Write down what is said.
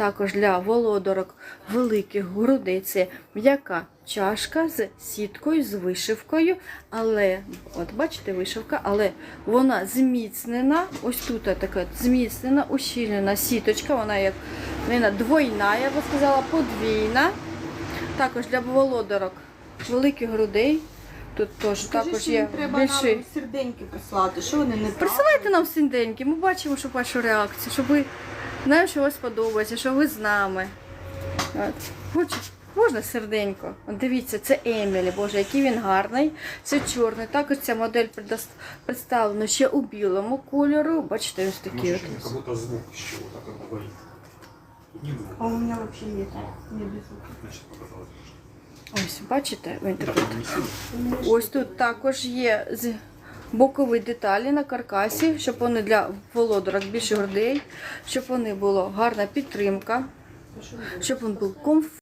Також для володарок великих грудей це м'яка чашка з сіткою, з вишивкою. Але, от бачите, вишивка, але вона зміцнена. Ось тут така зміцнена, ущільнена сіточка. Вона як вона двойна, я би сказала, подвійна. Також для володарок великих грудей. Тут теж також є нам серденьки прислати, що вони не? Присилайте нам синденьки, ми бачимо, що вашу реакцію, щоб ви знаємо, що вас подобається, що ви з нами. От. Можна серденько? Дивіться, це Емілі, боже, який він гарний. Це чорний. Також ця модель представлена ще у білому кольору. Бачите, ось такі от. как будто звук еще вот так вот говорит. А у мене взагалі є не без звуку. Значит, показалось. Ось, бачите, він Так, такий. Ось тут також є з бокові деталі на каркасі, щоб вони для володарок більше грудей, щоб вони була гарна підтримка, щоб він був комфортний.